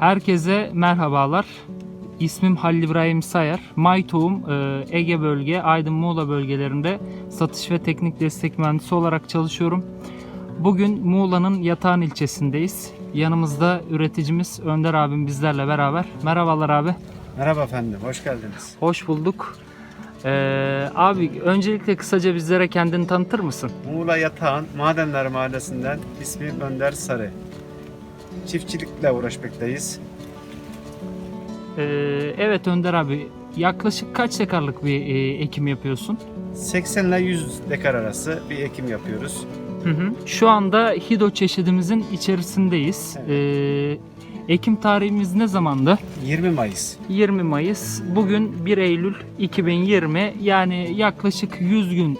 Herkese merhabalar. İsmim Halil İbrahim Sayar. My Tohum e, Ege bölge, Aydın Muğla bölgelerinde satış ve teknik destek mühendisi olarak çalışıyorum. Bugün Muğla'nın Yatağan ilçesindeyiz. Yanımızda üreticimiz Önder abim bizlerle beraber. Merhabalar abi. Merhaba efendim, hoş geldiniz. Hoş bulduk. Ee, abi öncelikle kısaca bizlere kendini tanıtır mısın? Muğla Yatağan Madenler Mahallesi'nden ismim Önder Sarı. Çiftçilikle uğraşmaktayız. Ee, evet Önder abi yaklaşık kaç dekarlık bir e, ekim yapıyorsun? 80 ile 100 dekar arası bir ekim yapıyoruz. Hı hı. Şu anda Hido çeşidimizin içerisindeyiz. Ee, ekim tarihimiz ne zamandı? 20 Mayıs. 20 Mayıs. Bugün 1 Eylül 2020. Yani yaklaşık 100 gün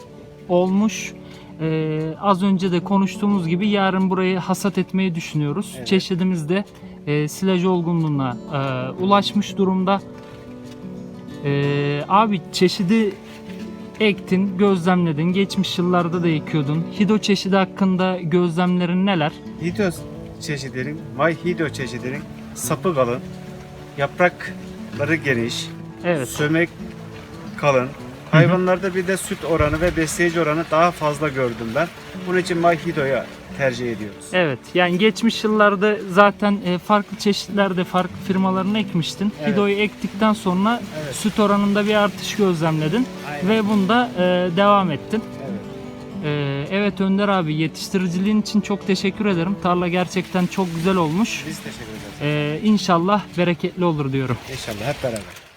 olmuş. Ee, az önce de konuştuğumuz gibi yarın burayı hasat etmeyi düşünüyoruz. Evet. Çeşidimiz de e, silaj olgunluğuna e, ulaşmış durumda. Ee, abi çeşidi ektin, gözlemledin. Geçmiş yıllarda da ekiyordun. Hido çeşidi hakkında gözlemlerin neler? Hido çeşitlerin, May Hido çeşitlerin sapı kalın, yaprakları geniş, Evet. sömek kalın. Hayvanlarda bir de süt oranı ve besleyici oranı daha fazla gördüm ben. Bunun için May Hido'ya tercih ediyoruz. Evet. Yani geçmiş yıllarda zaten e, farklı çeşitlerde farklı firmalarını ekmiştin. Evet. Hido'yu ektikten sonra Evet. süt oranında bir artış gözlemledin Aynen. ve bunda e, devam ettin. Evet. E, evet Önder abi yetiştiriciliğin için çok teşekkür ederim. Tarla gerçekten çok güzel olmuş. Biz teşekkür ederiz. E, inşallah bereketli olur diyorum. İnşallah hep beraber.